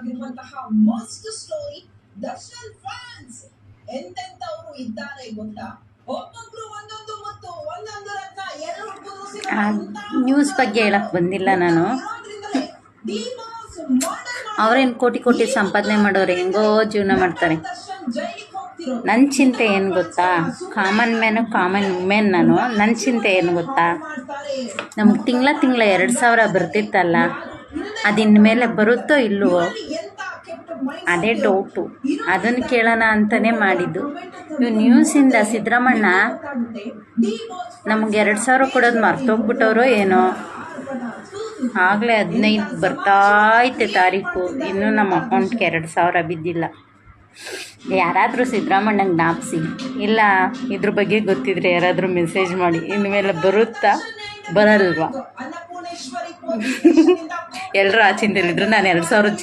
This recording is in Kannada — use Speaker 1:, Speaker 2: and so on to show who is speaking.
Speaker 1: ಆಗಿರುವಂತಹ ಮಸ್ತ್ ಸ್ಟೋರಿ ದರ್ಶನ್ ಫ್ಯಾನ್ಸ್ ಎಂತೆಂತವರು ಇದ್ದಾರೆ ಗೊತ್ತಾ? ಒಬ್ಬೊಬ್ರು ಒಂದೊಂದು ಮತ್ತು ಒಂದೊಂದು ರತ್ನ ಎರಡು
Speaker 2: ನ್ಯೂಸ್ ಬಗ್ಗೆ ಹೇಳಕ್ ಬಂದಿಲ್ಲ ನಾನು. ಅವ್ರೇನು ಕೋಟಿ ಕೋಟಿ ಸಂಪಾದನೆ ಮಾಡೋರು ಹೆಂಗೋ ಜೀವನ ಮಾಡ್ತಾರೆ. ನನ್ನ ಚಿಂತೆ ಏನು ಗೊತ್ತಾ? ಕಾಮನ್ ಮ್ಯಾನ್ ಕಾಮನ್ ವುಮೆನ್ ನಾನು. ನನ್ನ ಚಿಂತೆ ಏನು ಗೊತ್ತಾ? ನಮ್ಗೆ ತಿಂಗಳ ತಿಂಗಳ ಎರಡು ಸಾವಿರ ಬರ್ತಿತ್ತಲ್ಲ. ಅದಿನ್ಮೇಲೆ ಬರುತ್ತೋ ಇಲ್ಲವೋ ಅದೇ ಡೌಟು. ಅದನ್ನು ಕೇಳೋಣ ಅಂತಲೇ ಮಾಡಿದ್ದು. ಇವು ನ್ಯೂಸಿಂದ ಸಿದ್ದರಾಮಣ್ಣ ನಮ್ಗೆ ಎರಡು ಸಾವಿರ ಕೊಡೋದು ಮರ್ತೋಗ್ಬಿಟ್ಟವ್ರೋ ಏನೋ? ಆಗಲೇ ಹದಿನೈದು ಬರ್ತಾಯ್ತೆ ತಾರೀಕು. ಇನ್ನೂ ನಮ್ಮ ಅಕೌಂಟ್ಗೆ ಎರಡು ಸಾವಿರ ಬಿದ್ದಿಲ್ಲ. ಯಾರಾದರೂ ಸಿದ್ದರಾಮಣ್ಣಂಗೆ ಜ್ಞಾಪಿಸಿ ಇಲ್ಲ ಇದ್ರ ಬಗ್ಗೆ ಗೊತ್ತಿದ್ರೆ ಯಾರಾದರೂ ಮೆಸೇಜ್ ಮಾಡಿ. ಇನ್ಮೇಲೆ ಬರುತ್ತಾ? ಬರಲ್ವಾ? ಎಲ್ಲರೂ ಆ ಚಿಂತೆಲಿದ್ರು ನಾನು ಎರಡು ಸಾವಿರ ಚಿಂತೆ